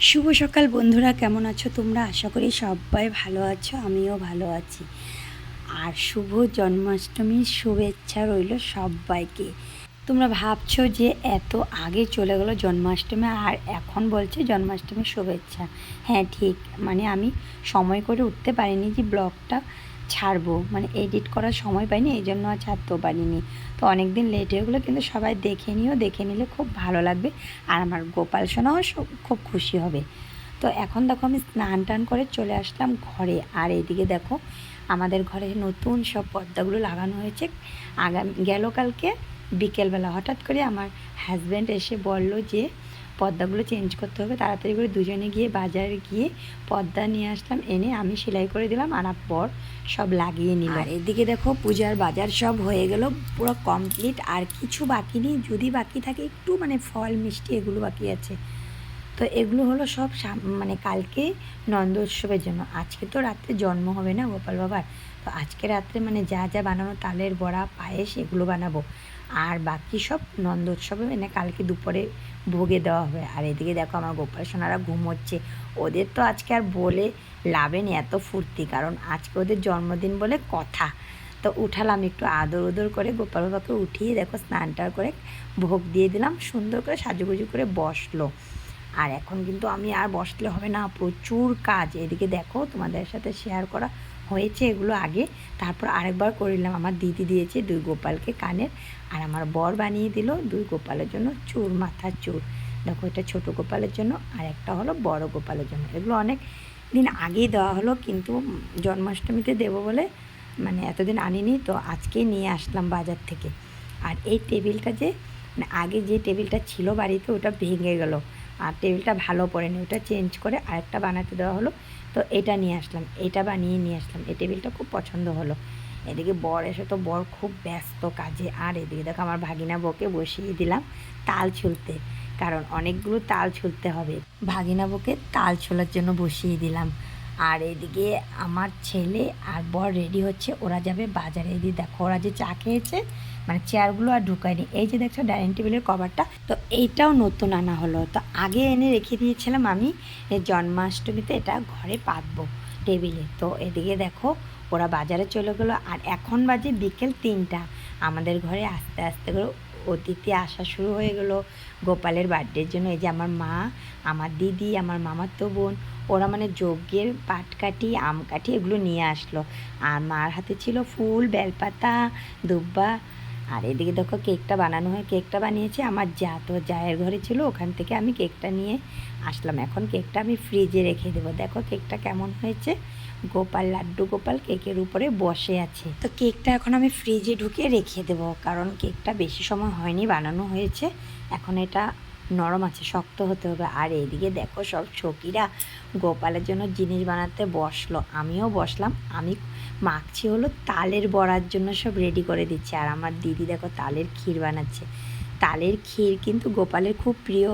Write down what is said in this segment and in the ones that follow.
শুভ সকাল বন্ধুরা, কেমন আছো তোমরা? আশা করি সবাই ভালো আছো, আমিও ভালো আছি। আর শুভ জন্মাষ্টমীর শুভেচ্ছা রইল সবাইকে। তোমরা ভাবছ যে এত আগে চলে গেলো জন্মাষ্টমী আর এখন বলছে জন্মাষ্টমীর শুভেচ্ছা। হ্যাঁ ঠিক। মানে আমি সময় করে উঠতে পারিনি যে ব্লগটা। ছাড়বো। মানে এডিট করার সময় পাইনি এই জন্য আর ছাড়তেও পারিনি। তো অনেক দিন লেট হয়ে গেলো, কিন্তু সবাই দেখে নিও, দেখে নিলে খুব ভালো লাগবে। আর আমার গোপাল সব- খুব খুশি হবে। তো এখন দেখো আমি স্নান টান করে চলে আসলাম ঘরে। আর এদিকে দেখো আমাদের ঘরে নতুন সব পর্দাগুলো লাগানো হয়েছে। আগামী, গেল কালকে বিকেলবেলা। হঠাৎ করে আমার হাজব্যান্ড এসে বলল যে পর্দাগুলো চেঞ্জ করতে হবে। তাড়াতাড়ি করে দুজনে গিয়ে বাজারে গিয়ে পর্দা নিয়ে আসলাম। এনে আমি সেলাই করে দিলাম আর পর সব লাগিয়ে নিল আর এদিকে দেখো পূজার বাজার সব হয়ে গেল, পুরো কমপ্লিট আর কিছু বাকি নেই, যদি বাকি থাকে একটু মানে ফল, মিষ্টি এগুলো বাকি আছে। তো এগুলো হলো সব মানে কালকে নন্দ উৎসবের জন্য। আজকে তো রাত্রে জন্ম হবে না গোপাল বাবার। আজকে রাত্রে মানে যা যা বানানো তালের বড়া, পায়েস, এগুলো বানাবো। আর বাকি সব নন্দ উৎসবে মানে কালকে দুপুরে ভোগে দেওয়া হবে। আর এদিকে দেখো আমার গোপাল সোনারা ঘুমোচ্ছে। ওদের তো আজকে আর বলে লাভে নেই, এত ফুর্তি। কারণ আজকে ওদের জন্মদিন বলে কথা। তো উঠালাম একটু আদর উদর করে গোপাল বাবাকে উঠিয়ে দেখো স্নানটা করে ভোগ দিয়ে দিলাম। সুন্দর করে সাজুগুজু করে বসল। আর এখন কিন্তু আমি আর বসলে হবে না, প্রচুর কাজ। এদিকে দেখো তোমাদের সাথে শেয়ার করা হয়েছে এগুলো আগে। তারপর আরেকবার করিলাম আমার দিদি দিয়েছে দুই গোপালকে কানের। আর আমার বর বানিয়ে দিল দুই গোপালের জন্য চুর মাথার চুর। দেখো, এটা ছোট গোপালের জন্য আর একটা হলো বড় গোপালের জন্য। এগুলো অনেক দিন আগেই দেওয়া হলো, কিন্তু জন্মাষ্টমীতে দেবো বলে মানে এতদিন আনিনি, তো আজকেই নিয়ে আসলাম বাজার থেকে। আর এই টেবিলটা যে মানে আগে যে টেবিলটা ছিল বাড়িতে, ওটা ভেঙে গেল। আর টেবিলটা ভালো পড়েনি, ওটা চেঞ্জ করে আরেকটা বানাতে দেওয়া হলো। তো এটা নিয়ে আসলাম, এটা বানিয়ে নিয়ে আসলাম, এই টেবিলটা খুব পছন্দ হলো। এদিকে বর এসে, তো বর খুব ব্যস্ত কাজে, আর এদিকে দেখো আমার ভাগিনা বউকে বসিয়ে দিলাম তাল ছুলতে, কারণ অনেকগুলো তাল ছুলতে হবে। ভাগিনা বউকে তাল ছোলার জন্য বসিয়ে দিলাম। আর এদিকে আমার ছেলে আর বর রেডি হচ্ছে, ওরা যাবে বাজারে। এদিকে দেখো, ওরা যে চা খেয়েছে মানে চেয়ারগুলো আর ঢুকায়নি এই যে দেখছ ডাইনিং টেবিলের কভারটা তো এইটাও নতুন আনা হলো। তো আগে এনে রেখে দিয়েছিলাম আমি জন্মাষ্টমীতে এটা ঘরে পাতবো টেবিলে তো এদিকে দেখো, ওরা বাজারে চলে গেলো। আর এখন বাজে বিকেল তিনটা। আমাদের ঘরে আস্তে আস্তে করে অতিথি আসা শুরু হয়ে গেলো। গোপালের বার্থডের জন্য এই যে আমার মা, আমার দিদি, আমার মামার তো বোন, ওরা মানে যজ্ঞের পাটকাঠি আম কাঠি এগুলো নিয়ে আসলো। আর মার হাতে ছিল ফুল, বেলপাতা, দুব্বা আর এদিকে দেখো কেকটা বানানো হয়, কেকটা বানিয়েছে। আমার যা তো জায়ের ঘরে ছিল, ওখান থেকে আমি কেকটা নিয়ে আসলাম। এখন কেকটা আমি ফ্রিজে রেখে দেবো। দেখো কেকটা কেমন হয়েছে। গোপাল, লাড্ডু গোপাল কেকের উপরে বসে আছে। তো কেকটা এখন আমি ফ্রিজে ঢুকে রেখে দেবো, কারণ কেকটা বেশি সময় হয়নি, বানানো হয়েছে। এখন এটা নরম আছে, শক্ত হতে হবে। আর এইদিকে দেখো সব সখীরা গোপালের জন্য জিনিস বানাতে বসল। আমিও বসলাম। আমি মাখছি হলো তালের বড়ার জন্য সব রেডি করে দিচ্ছে। আর আমার দিদি দেখো তালের ক্ষীর বানাচ্ছে। তালের ক্ষীর কিন্তু গোপালের খুব প্রিয়।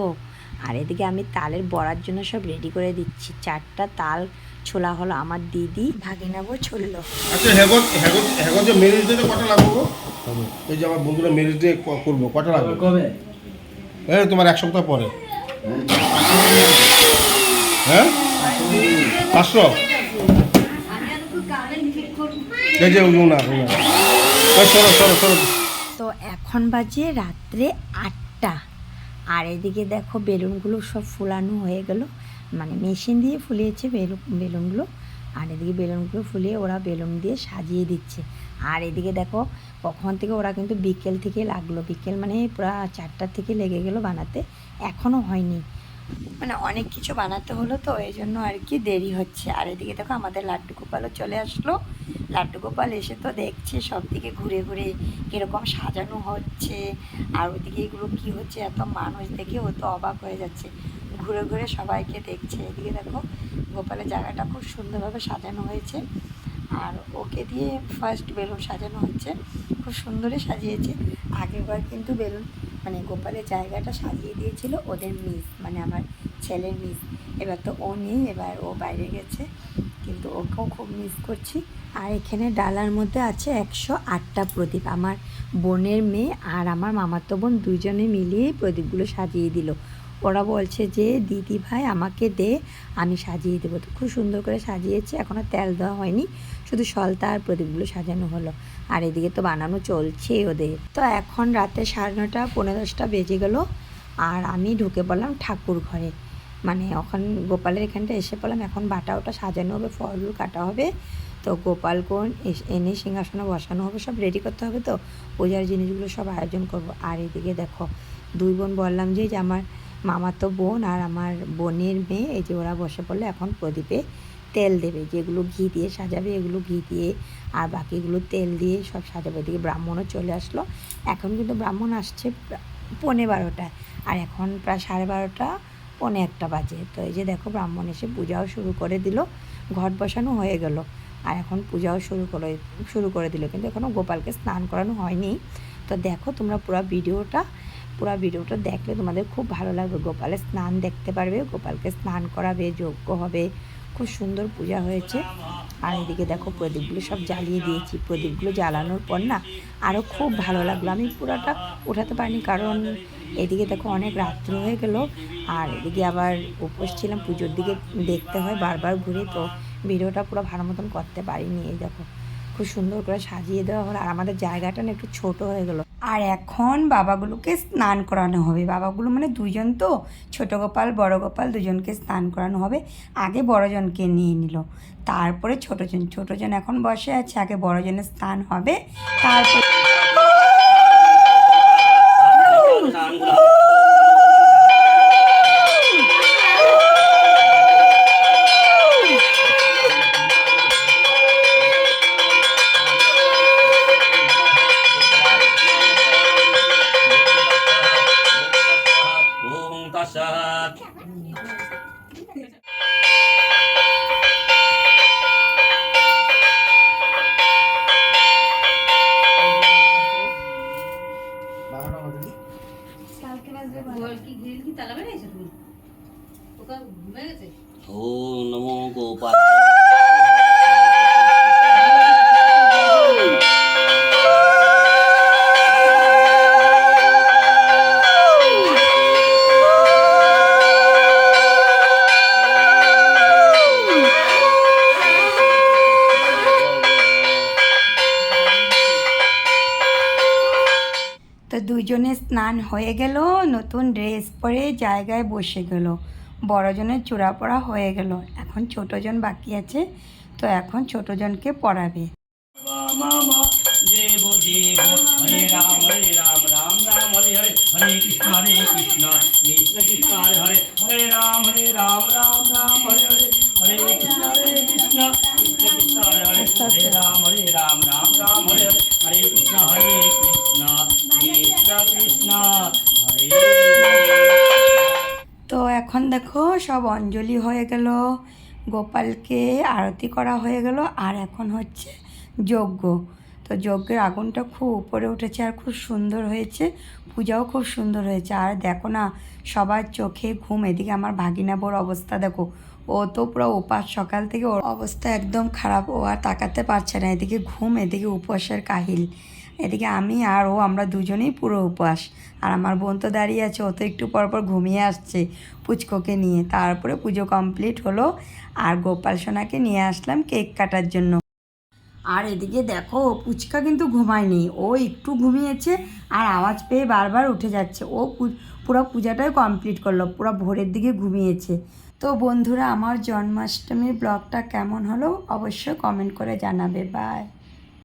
আর এদিকে আমি তালের বড়ার জন্য সব রেডি করে দিচ্ছি। চারটা তাল ছোলা হলো আমার দিদি ভাগিনাবো ছুললো আচ্ছা হ্যাগো হ্যাগো হ্যাগো যে ম্যারেজ ডেতে কটা লাগবে এই যে আমার বন্ধুরা ম্যারেজ ডে করব কটা লাগবে? কবে? হ্যাঁ তোমার এক সপ্তাহ পরে। হ্যাঁ? পাঁচশো? তো এখন বাজে রাত্রে আটটা। আর এদিকে দেখো বেলুনগুলো সব ফুলানো হয়ে গেল। মানে মেশিন দিয়ে ফুলিয়েছে বেলুন বেলুনগুলো। আর এদিকে বেলুনগুলো ফুলিয়ে ওরা বেলুন দিয়ে সাজিয়ে দিচ্ছে। আর এদিকে দেখো কখন থেকে ওরা কিন্তু বিকেল থেকে লাগল। বিকেল মানে পুরো চারটার থেকে লেগে গেল বানাতে। এখনও হয়নি। মানে অনেক কিছু বানাতে হলো তো, এই জন্য আর কি দেরি হচ্ছে। আর এদিকে দেখো আমাদের লাড্ডু গোপালও চলে আসলো। লাড্ডু গোপাল এসে তো দেখছে সব দিকে ঘুরে ঘুরে কীরকম সাজানো হচ্ছে, আর ওদিকে এগুলো কী হচ্ছে, এত মানুষ দেখে ও তো অবাক হয়ে যাচ্ছে। ঘুরে ঘুরে সবাইকে দেখছে। এদিকে দেখো, গোপালের জায়গাটা খুব সুন্দরভাবে সাজানো হয়েছে। আর ওকে দিয়ে ফার্স্ট বেলুন সাজানো হচ্ছে। খুব সুন্দরই সাজিয়েছে। আগেরবার কিন্তু বেলুন মানে গোপালের জায়গাটা সাজিয়ে দিয়েছিল ওদের মিস মানে আমার ছেলের মিস এবার তো ও নেই, এবার ও বাইরে গেছে। কিন্তু ওকেও খুব মিস করছি। আর এখানে ডালার মধ্যে আছে একশো আটটা প্রদীপ। আমার বোনের মেয়ে আর আমার মামাতো বোন দুজনে মিলিয়ে প্রদীপগুলো সাজিয়ে দিল। ওরা বলছে যে, দিদি ভাই, আমাকে দে, আমি সাজিয়ে দেবো। তো খুব সুন্দর করে সাজিয়েছে এখনও তেল দেওয়া হয়নি, শুধু সলতা আর প্রদীপগুলো সাজানো হলো। আর এদিকে তো বানানো চলছে ওদের। তো এখন রাতে সাড়ে নটা পনেরো দশটা বেজে গেলো, আর আমি ঢুকে পড়লাম ঠাকুর ঘরে। মানে ওখান গোপালের এখানটা এসে পড়লাম, এখন বাটা ওটা সাজানো হবে ফল কাটা হবে। তো গোপালগণ এস- এনে সিংহাসনে বসানো হবে, সব রেডি করতে হবে তো? পূজার জিনিসগুলো সব আয়োজন করব। আর এদিকে দেখো, দুই বোন বললাম যে যে আমার মামাতো বোন আর আমার বোনের মেয়ে, এই যে ওরা বসে পড়লে, এখন প্রদীপে তেল দেবে। যেগুলো ঘি দিয়ে সাজাবে, এগুলো ঘি দিয়ে আর বাকিগুলো তেল দিয়ে সব সাজাবে। এদিকে ব্রাহ্মণও চলে আসলো। এখন কিন্তু ব্রাহ্মণ আসছে পৌনে বারোটায়। আর এখন প্রায় সাড়ে বারোটা, পৌনে একটা বাজে। তো এই যে দেখো, ব্রাহ্মণ এসে পূজাও শুরু করে দিল। ঘট বসানো হয়ে গেল। আর এখন পূজাও শুরু করে শুরু করে দিল। কিন্তু এখনও গোপালকে স্নান করানো হয়নি। তো দেখো তোমরা পুরো ভিডিওটা পুরো ভিডিওটা দেখলে তোমাদের খুব ভালো লাগবে। গোপালের স্নান দেখতে পারবে, গোপালকে স্নান করাবে, যজ্ঞ হবে। খুব সুন্দর পূজা হয়েছে। আর এদিকে দেখো প্রদীপগুলো সব জ্বালিয়ে দিয়েছি। প্রদীপগুলো জ্বালানোর পর না আরও খুব ভালো লাগল। আমি পুরোটা উঠাতে পারিনি কারণ এদিকে দেখো অনেক রাত্র হয়ে গেল, আর এদিকে আবার উপোস ছিলাম, পুজোর দিকে দেখতে হয় বারবার ঘুরে, তো ভিডিওটা পুরো ভালো মতন করতে পারিনি এই দেখো। খুব সুন্দর করে সাজিয়ে দেওয়া হলো, আর আমাদের জায়গাটা না একটু ছোট হয়ে গেল। আর এখন বাবাগুলোকে স্নান করানো হবে, বাবাগুলো মানে দুজন তো, ছোট গোপাল, বড় গোপাল, দুজনকে স্নান করানো হবে, আগে বড়জনকে নিয়ে নিল। তারপরে ছোটজন ছোটজন এখন বসে আছে, আগে বড়জনের স্নান হবে, তারপর ওম নমো গোপাল। তো দুজনে স্নান হয়ে গেল নতুন ড্রেস পরে জায়গায় বসে গেল। বড়জনের চূড়া পড়া হয়ে গেল। এখন ছোটজন বাকি আছে তো এখন ছোটজনকে পড়াবে। সব অঞ্জলি হয়ে গেল। গোপালকে আরতি করা হয়ে গেল আর এখন হচ্ছে যজ্ঞ। তো যজ্ঞের আগুনটা খুব উপরে উঠেছে আর খুব সুন্দর হয়েছে। পূজাও খুব সুন্দর হয়েছে। আর দেখো না, সবার চোখে ঘুম। এদিকে আমার ভাগিনা বোর অবস্থা দেখো। ও তো পুরো উপাস। সকাল থেকে ওর অবস্থা একদম খারাপ। ও আর তাকাতে পারছে না। এদিকে ঘুম, এদিকে উপবাসের কাহিল। এদিকে আমি আর ও, আমরা দুজনেই পুরো উপবাস আর আমার বোন তো দাঁড়িয়ে আছে, ও তো একটু পর পর ঘুমিয়ে আসছে পুচকোকে নিয়ে। তারপরে পুজো কমপ্লিট হলো, আর গোপাল সোনাকে নিয়ে আসলাম কেক কাটার জন্য। আর এদিকে দেখো, পুচকা কিন্তু ঘুমায়নি, ও একটু ঘুমিয়েছে আর আওয়াজ পেয়ে বারবার উঠে যাচ্ছে। ও পুরো পূজাটাই কমপ্লিট করল, পুরো ভোরের দিকে ঘুমিয়েছে। তো বন্ধুরা, আমার জন্মাষ্টমীর ব্লগটা কেমন হলো অবশ্যই কমেন্ট করে জানাবে। বাই।